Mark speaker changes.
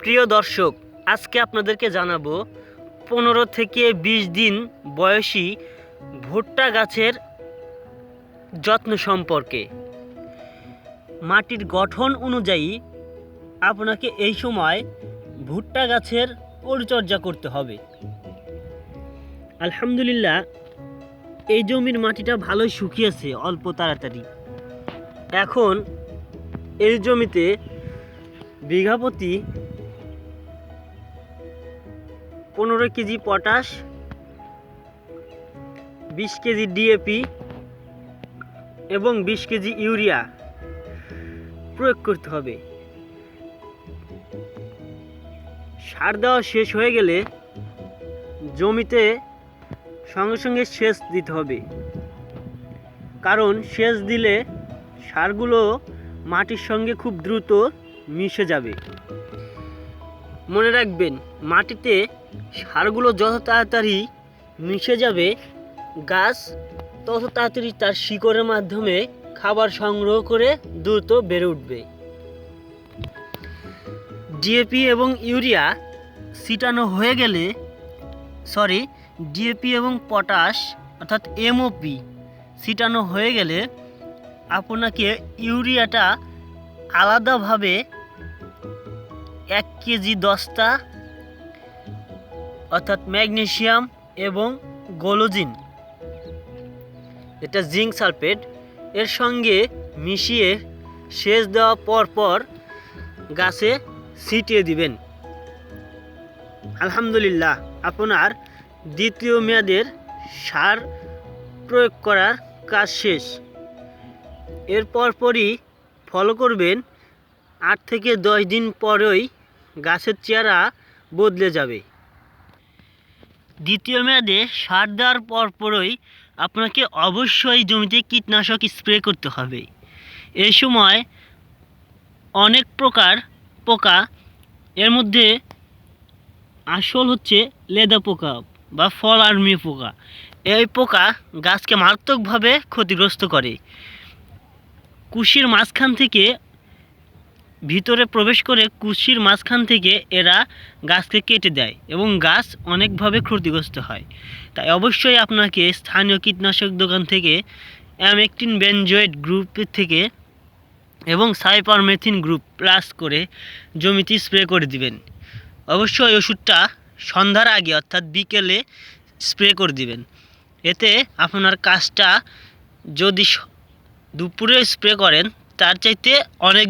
Speaker 1: প্রিয় দর্শক, আজকে আপনাদেরকে জানাব, পনেরো থেকে বিশ দিন বয়সী ভুট্টা গাছের যত্ন সম্পর্কে। মাটির গঠন অনুযায়ী আপনাকে এই সময় ভুট্টা গাছের পরিচর্যা করতে হবে। আলহামদুলিল্লাহ, এই জমির মাটিটা ভালোই শুকিয়েছে, অল্প তাড়াতাড়ি। এখন এই জমিতে বিঘা প্রতি পনেরো কেজি পটাশ, বিশ কেজি ডিএপি এবং বিশ কেজি ইউরিয়া প্রয়োগ করতে হবে। সার দেওয়া শেষ হয়ে গেলে জমিতে সঙ্গে সঙ্গে সেচ দিতে হবে। কারণ সেচ দিলে সারগুলো মাটির সঙ্গে খুব দ্রুত মিশে যাবে। মনে রাখবেন, মাটিতে সারগুলো যত তাড়াতাড়ি মিশে যাবে, গাছ তত তাড়াতাড়ি তার শিকড়ের মাধ্যমে খাবার সংগ্রহ করে দ্রুত বেড়ে উঠবে। ডিএপি এবং ইউরিয়া ছিটানো হয়ে গেলে সরি ডিএপি এবং পটাশ, অর্থাৎ এমওপি ছিটানো হয়ে গেলে আপনাকে ইউরিয়াটা আলাদাভাবে এক কেজি দস্তা অর্থাৎ ম্যাগনেসিয়াম এবং গোলোজিন। এটা জিঙ্ক সালফেট। এর সঙ্গে মিশিয়ে সেচ দেওয়া পর পর গাছে ছিটিয়ে দিবেন। আলহামদুলিল্লাহ, আপনার দ্বিতীয় মেয়াদের সার প্রয়োগ করার কাজ শেষ। এর পরপরই ফলো করবেন। আট থেকে দশ দিন পরেই গাছের চেহারা বদলে যাবে। দ্বিতীয় মেয়াদে সার দেওয়ার পরপরই আপনাকে অবশ্যই জমিতে কীটনাশক স্প্রে করতে হবে। এই সময় অনেক প্রকার পোকা, এর মধ্যে আসল হচ্ছে লেদা পোকা বা ফল আর্মি পোকা। এই পোকা গাছকে মারাত্মকভাবে ক্ষতিগ্রস্ত করে। কুশির মাঝখান থেকে ভিতরে প্রবেশ করে কুশির মাঝখান থেকে এরা গাছকে কেটে দেয় এবং গাছ অনেকভাবে ক্ষতিগ্রস্ত হয়। তাই অবশ্যই আপনাকে স্থানীয় কীটনাশক দোকান থেকে অ্যামেকটিন বেনজয়েড গ্রুপের থেকে এবং সাইপারমেথিন গ্রুপ প্লাস করে জমিতে স্প্রে করে দিবেন। অবশ্যই ওষুধটা সন্ধ্যার আগে অর্থাৎ বিকেলে স্প্রে করে দিবেন। এতে আপনার কাজটা যদি দুপুরে স্প্রে করেন, তার চাইতে অনেক